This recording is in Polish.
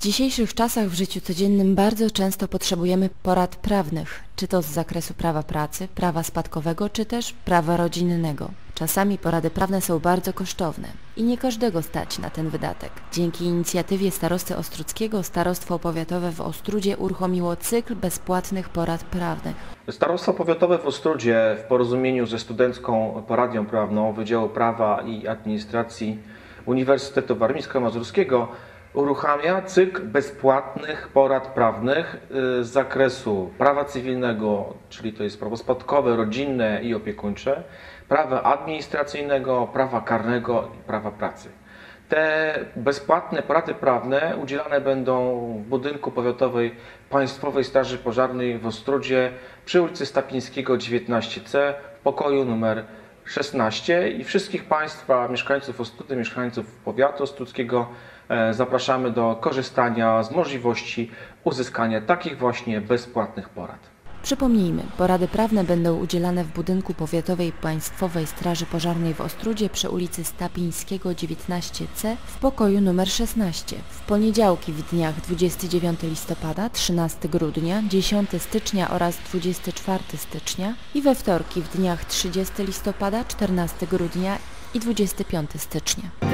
W dzisiejszych czasach w życiu codziennym bardzo często potrzebujemy porad prawnych, czy to z zakresu prawa pracy, prawa spadkowego, czy też prawa rodzinnego. Czasami porady prawne są bardzo kosztowne i nie każdego stać na ten wydatek. Dzięki inicjatywie starosty Ostruckiego Starostwo Powiatowe w Ostrudzie uruchomiło cykl bezpłatnych porad prawnych. Starostwo Powiatowe w Ostrudzie w porozumieniu ze Studencką Poradią Prawną Wydziału Prawa i Administracji Uniwersytetu Warmińsko-Mazurskiego uruchamia cykl bezpłatnych porad prawnych y, z zakresu prawa cywilnego, czyli to jest prawo spadkowe, rodzinne i opiekuńcze, prawa administracyjnego, prawa karnego i prawa pracy. Te bezpłatne porady prawne udzielane będą w budynku powiatowej Państwowej Straży Pożarnej w Ostrudzie przy ulicy Stapińskiego 19C w pokoju numer 16 i wszystkich Państwa, mieszkańców Ostrudy, mieszkańców powiatu ostrudzkiego e, zapraszamy do korzystania z możliwości uzyskania takich właśnie bezpłatnych porad. Przypomnijmy, porady prawne będą udzielane w budynku powiatowej Państwowej Straży Pożarnej w Ostrudzie przy ulicy Stapińskiego 19C w pokoju nr 16. Poniedziałki w dniach 29 listopada, 13 grudnia, 10 stycznia oraz 24 stycznia i we wtorki w dniach 30 listopada, 14 grudnia i 25 stycznia.